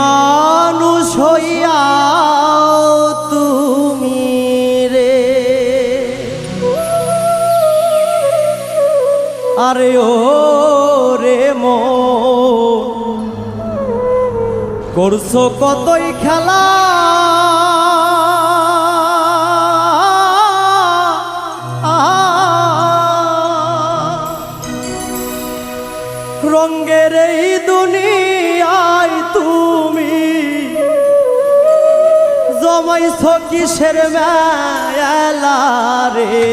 মানুষ হইয়া তুমি রে। আরে ও রে মন, করছ কতই খেলা? রঙ্গের এই দুনিয়ায় তুমি জমাইছ কিসের মেলা রে?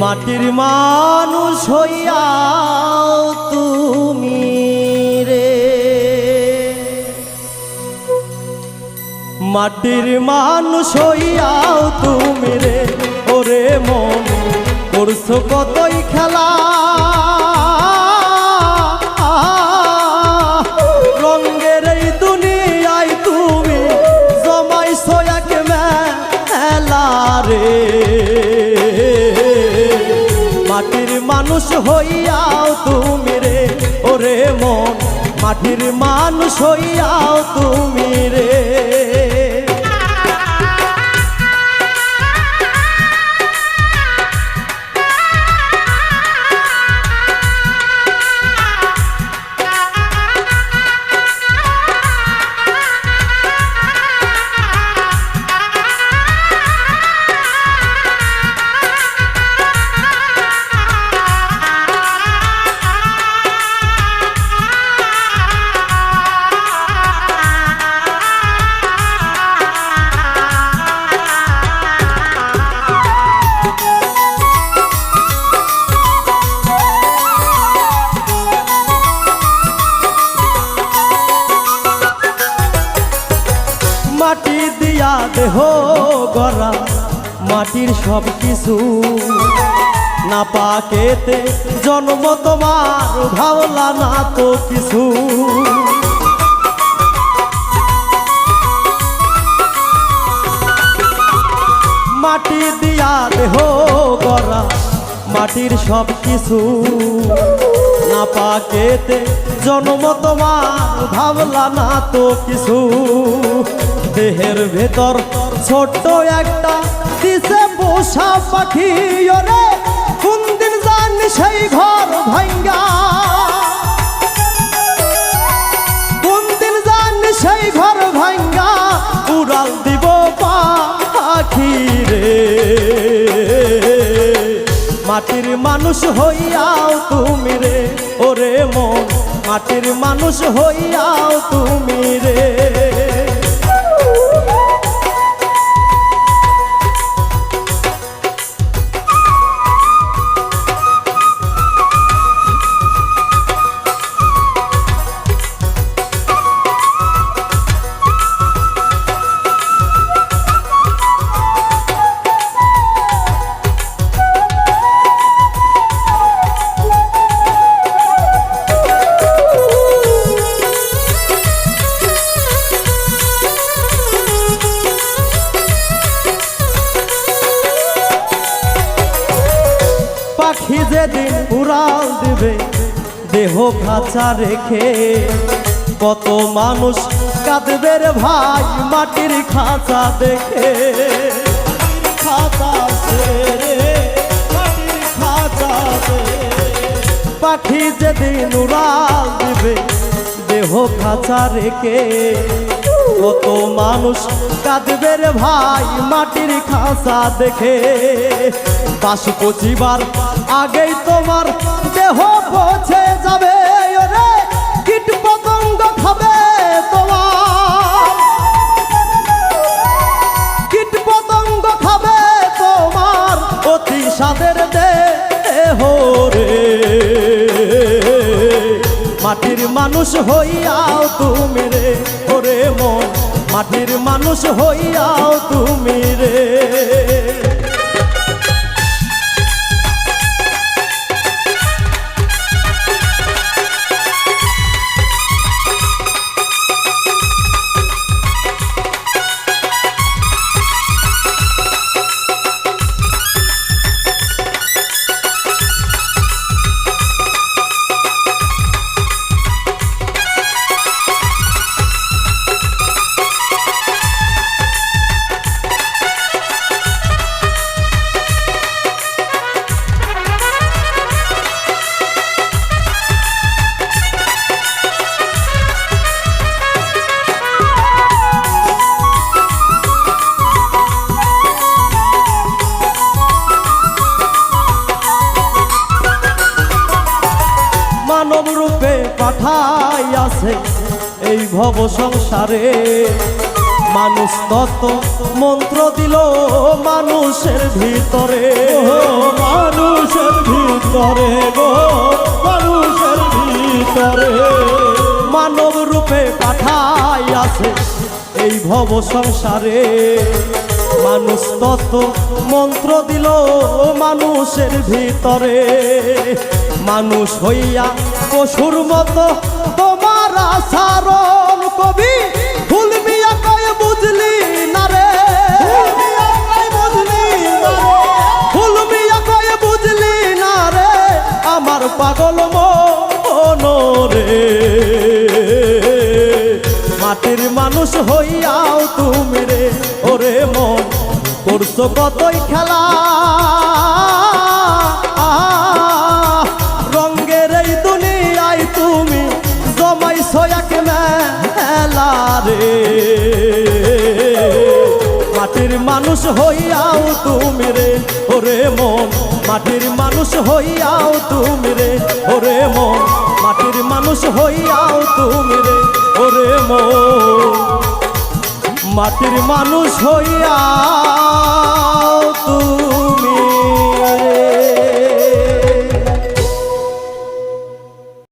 মাটির মানুষ হইয়া তুমি রে। মাটির মানুষ হইয়াও তুমি রে। ওরে মন, করছ কতই খেলা? মানুষ হইয়াও তুমি রে ওরে মন। মাটির মানুষ হইয়াও তুমি রে। দেহ গড়া, মাটির সব কিছু না পাকেতে জন্ম তোমার ভাবলা না তো কিছু। মাটি দিয়া দেহ গড়া, মাটির সব কিছু না পাকেতে জন্ম তোমার ভাবলা না তো কিছু। দেহের ভেতর ছোট্ট একটা দিছে পোষা পাখি। ওরে, কোন দিন জানি সেই ঘর ভাঙ্গা কোন দিন জানি সেই ঘর ভাঙ্গা উড়াল দিব পাখি রে। মাটির মানুষ হইয়াও তুমি রে, ওরে মন। মাটির মানুষ হইয়াও তুমি রে। যেদিন উড়াল দেবে, দেহ খাঁচা রেখে কত মানুষ কাঁদবে রে ভাই মাটির খাঁচা দেখে খাঁচা। পাখি যেদিন উড়াল দিবে দেহ খাঁচা রেখে কত মানুষ কাঁদবে রে ভাই মাটির খাঁচা দেখে। বাস পচিবার আগেই তোমার দেহ পৌঁছে যাবে। কীট পতঙ্গ খাবে মাটির মানুষ হইয়াও তুমি রে ওরে মন। মাটির মানুষ হইয়াও তুমি রে। মানব রূপে পাঠাই আছে এই ভব সংসারে। মানুষ তত মন্ত্র দিল মানুষের ভিতরে। মানুষের ভিতরে গো মানুষের ভিতরে। মানব রূপে পাঠাই আছে এই ভব সংসারে। মানুষ তত মন্ত্র দিল মানুষের ভিতরে। মানুষ হইয়া পশুর মতো তোমার আসারণ কবি। না রে। না রে। আমার পাগল মন রে। মাটির মানুষ হইয়াও তুমি করছ কতই খেলা? রঙ্গের এই দুনিয়ায় তুমি জমাইছো এক মেলা রে। মাটির মানুষ হইয়াও তুমি রে, ওরে মন। মাটির মানুষ হইয়াও তুমি রে, ওরে মন। মাটির মানুষ হইয়াও তুমি রে, ওরে মন। মাটির মানুষ হইয়া তুমি